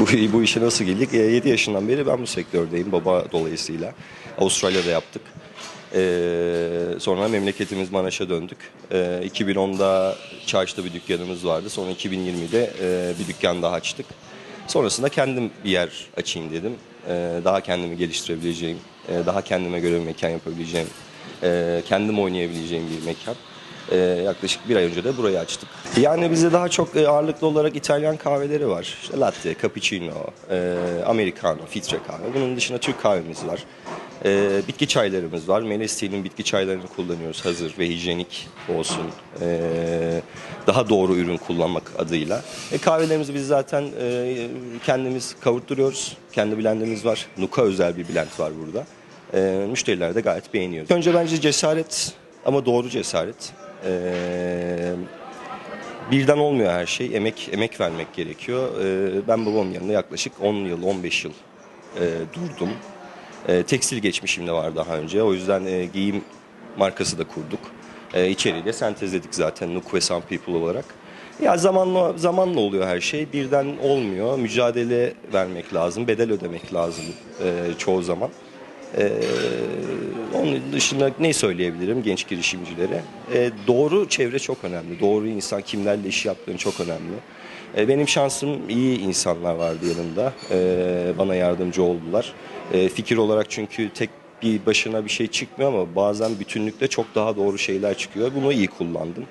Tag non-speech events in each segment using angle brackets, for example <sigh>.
Bu, <laughs> bu işe nasıl geldik? 7 yaşından beri ben bu sektördeyim baba dolayısıyla. Avustralya'da yaptık. Ee, sonra memleketimiz Maraş'a döndük. Ee, 2010'da Çarşı'da bir dükkanımız vardı. Sonra 2020'de e, bir dükkan daha açtık. Sonrasında kendim bir yer açayım dedim. Ee, daha kendimi geliştirebileceğim, e, daha kendime göre bir mekan yapabileceğim, e, kendim oynayabileceğim bir mekan. Ee, yaklaşık bir ay önce de burayı açtık. Yani bizde daha çok e, ağırlıklı olarak İtalyan kahveleri var. İşte latte, cappuccino, e, americano, filtre kahve. Bunun dışında Türk kahvemiz var. E, bitki çaylarımız var. Melesti'nin bitki çaylarını kullanıyoruz hazır ve hijyenik olsun. E, daha doğru ürün kullanmak adıyla. E, kahvelerimizi biz zaten e, kendimiz kavurtturuyoruz. Kendi blendimiz var. Nuka özel bir blend var burada. E, müşteriler de gayet beğeniyor. Önce bence cesaret ama doğru cesaret. Ee, birden olmuyor her şey. Emek emek vermek gerekiyor. Ee, ben babamın yanında yaklaşık 10 yıl, 15 yıl e, durdum. E, tekstil geçmişim de var daha önce. O yüzden e, giyim markası da kurduk. E, içeriği de sentezledik zaten Nook ve Some People olarak. Ya zamanla zamanla oluyor her şey. Birden olmuyor. Mücadele vermek lazım, bedel ödemek lazım e, çoğu zaman. Ee, onun dışında ne söyleyebilirim genç girişimcilere? Ee, doğru çevre çok önemli. Doğru insan kimlerle iş yaptığın çok önemli. Ee, benim şansım iyi insanlar vardı yanımda. Ee, bana yardımcı oldular. Ee, fikir olarak çünkü tek bir başına bir şey çıkmıyor ama bazen bütünlükte çok daha doğru şeyler çıkıyor. Bunu iyi kullandım.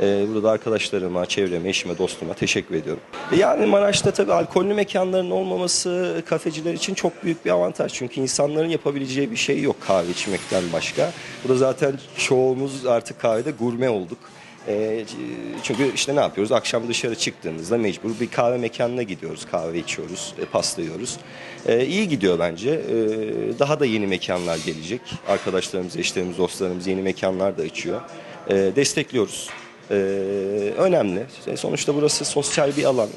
Ee, burada da arkadaşlarıma, çevreme, eşime, dostuma teşekkür ediyorum. Yani Maraş'ta tabii alkollü mekanların olmaması kafeciler için çok büyük bir avantaj. Çünkü insanların yapabileceği bir şey yok kahve içmekten başka. Bu da zaten çoğumuz artık kahvede gurme olduk. Ee, çünkü işte ne yapıyoruz? Akşam dışarı çıktığımızda mecbur bir kahve mekanına gidiyoruz, kahve içiyoruz, e, pasta yiyoruz. Ee, iyi gidiyor bence. Daha da yeni mekanlar gelecek. Arkadaşlarımız, eşlerimiz, dostlarımız yeni mekanlar da açıyor. Destekliyoruz. Ee, önemli. Sonuçta burası sosyal bir alan.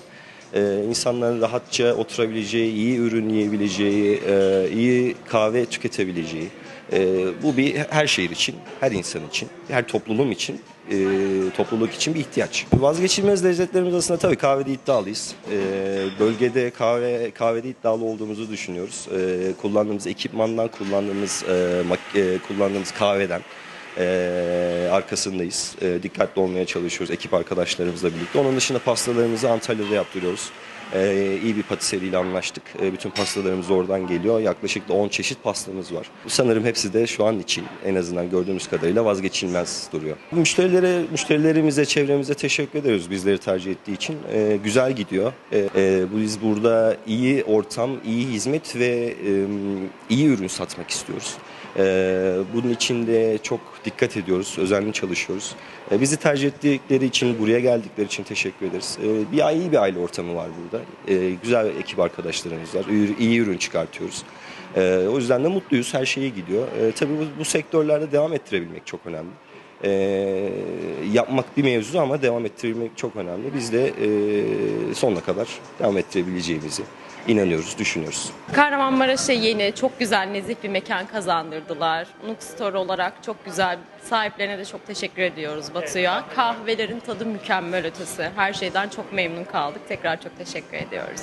Ee, insanların rahatça oturabileceği, iyi ürün yiyebileceği, e, iyi kahve tüketebileceği. e, bu bir her şehir için, her insan için, her toplulum için, e, topluluk için bir ihtiyaç. Vazgeçilmez lezzetlerimiz arasında tabii kahvede iddialıyız. E, bölgede kahve kahvede iddialı olduğumuzu düşünüyoruz. E, kullandığımız ekipmandan, kullandığımız e, e, kullandığımız kahveden. Ee, arkasındayız. Ee, dikkatli olmaya çalışıyoruz ekip arkadaşlarımızla birlikte. Onun dışında pastalarımızı Antalya'da yaptırıyoruz. Ee, iyi bir patiseriyle anlaştık. Ee, bütün pastalarımız oradan geliyor. Yaklaşık da 10 çeşit pastamız var. Sanırım hepsi de şu an için en azından gördüğümüz kadarıyla vazgeçilmez duruyor. Müşterilere, müşterilerimize, çevremize teşekkür ediyoruz bizleri tercih ettiği için. Ee, güzel gidiyor. Ee, e, biz burada iyi ortam, iyi hizmet ve e, iyi ürün satmak istiyoruz. Ee, bunun için de çok dikkat ediyoruz, özenli çalışıyoruz. Ee, bizi tercih ettikleri için, buraya geldikleri için teşekkür ederiz. Ee, bir iyi bir aile ortamı var burada. Ee, güzel ekip arkadaşlarımız var, iyi, iyi ürün çıkartıyoruz. Ee, o yüzden de mutluyuz, her şey iyi gidiyor. Ee, tabii bu, bu sektörlerde devam ettirebilmek çok önemli. Ee, yapmak bir mevzu ama devam ettirmek çok önemli. Biz de e, sonuna kadar devam ettirebileceğimizi inanıyoruz, düşünüyoruz. Kahramanmaraş'a yeni, çok güzel, nezih bir mekan kazandırdılar. Nook Store olarak çok güzel. Sahiplerine de çok teşekkür ediyoruz Batu'ya. Kahvelerin tadı mükemmel ötesi. Her şeyden çok memnun kaldık. Tekrar çok teşekkür ediyoruz.